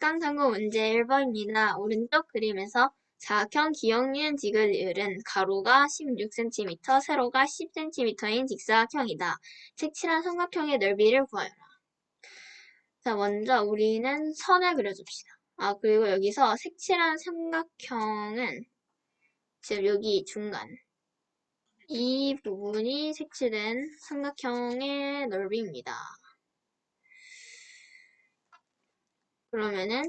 특강상고 문제 1번입니다. 오른쪽 그림에서 사각형 기역 니은 디귿 리을은 가로가 16cm, 세로가 10cm인 직사각형이다. 색칠한 삼각형의 넓이를 구하여라. 자, 먼저 우리는 선을 그려줍시다. 아, 그리고 여기서 색칠한 삼각형은 지금 여기 중간 이 부분이 색칠된 삼각형의 넓이입니다. 그러면은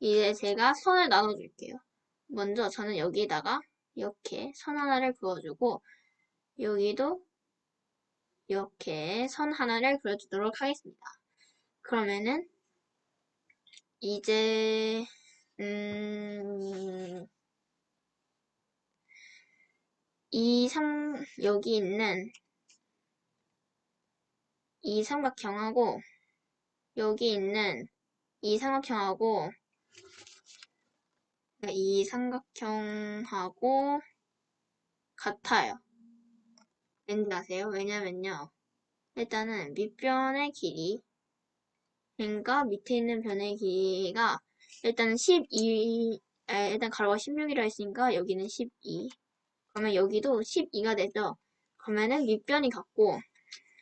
이제 제가 선을 나눠줄게요. 먼저 저는 여기다가 이렇게 선 하나를 그어주고 여기도 이렇게 선 하나를 그려주도록 하겠습니다. 그러면은 이제 음, 이 삼, 여기 있는 이 삼각형하고 여기 있는 이 삼각형하고 이 삼각형하고 같아요. 왠지 아세요? 왜냐면요. 일단은 밑변의 길이 그러니까 밑에 있는 변의 길이가 일단 12 에, 일단 가로가 16이라 했으니까 여기는 12 그러면 여기도 12가 되죠. 그러면은 밑변이 같고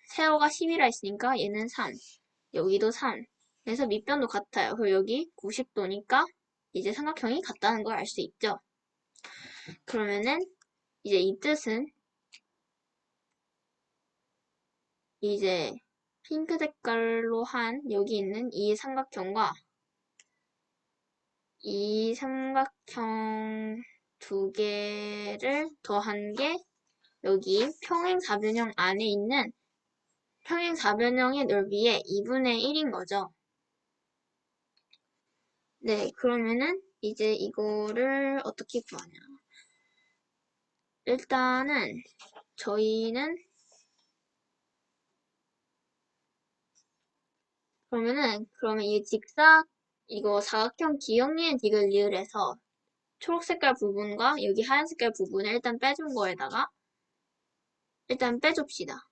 세로가 10이라 했으니까 얘는 3 여기도 3 그래서 밑변도 같아요. 그리고 여기 90도니까 이제 삼각형이 같다는 걸 알 수 있죠. 그러면은 이제 이 뜻은 이제 핑크 색깔로 한 여기 있는 이 삼각형과 이 삼각형 두 개를 더한 게 여기 평행사변형 안에 있는 평행사변형의 넓이의 2분의 1인 거죠. 네, 그러면은 이제 이거를 어떻게 구하냐. 일단은 저희는 그러면은 그러면 이 직사 이거 사각형 기역리은 디귿 리을에서 초록 색깔 부분과 여기 하얀 색깔 부분을 일단 빼준 거에다가 일단 빼줍시다.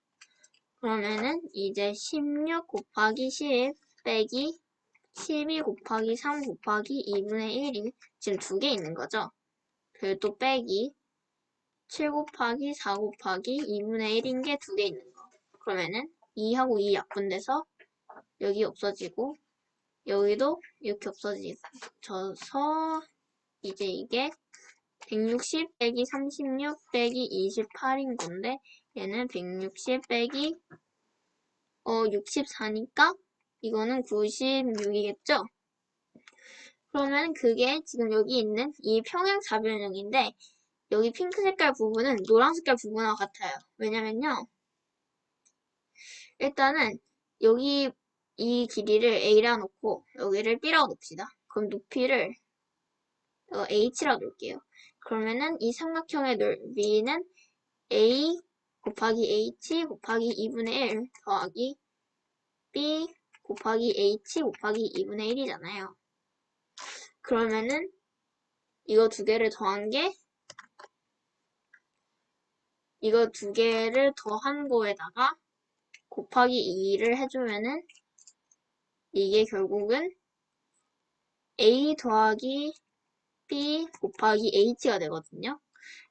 그러면은 이제 16 곱하기 10 빼기 12 곱하기 3 곱하기 2분의 1이 지금 두 개 있는 거죠. 또 빼기 7 곱하기 4 곱하기 2분의 1인 게 두 개 있는 거. 그러면은 2하고 2 약분돼서 여기 없어지고 여기도 이렇게 없어져서 이제 이게 160 빼기 36 빼기 28인 건데 얘는 160 빼기 어 64니까 이거는 96이겠죠? 그러면 그게 지금 여기 있는 이 평행사변형인데 여기 핑크 색깔 부분은 노란 색깔 부분과 같아요. 왜냐면요. 일단은 여기 이 길이를 A라 놓고 여기를 B라고 놓읍시다. 그럼 높이를 어, H라고 놓을게요. 그러면은 이 삼각형의 넓이는 A 곱하기 H 곱하기 2분의 1 더하기 B 곱하기 h 곱하기 2분의 1이잖아요. 그러면은 이거 두 개를 더한 게 이거 두 개를 더한 거에다가 곱하기 2를 해주면은 이게 결국은 a 더하기 b 곱하기 h가 되거든요.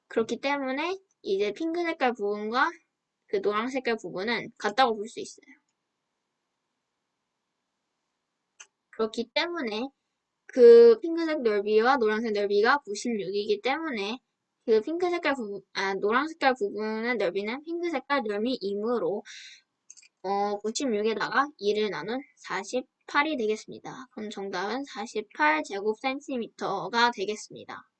그렇기 때문에 이제 핑크 색깔 부분과 그 노랑 색깔 부분은 같다고 볼 수 있어요. 그렇기 때문에 그 핑크색 넓이와 노란색 넓이가 96이기 때문에 그 핑크 색깔 부분, 아, 노란 색깔 부분의 넓이는 핑크 색깔 넓이이므로 어, 96에다가 2를 나눈 48이 되겠습니다. 그럼 정답은 48 제곱 센티미터가 되겠습니다.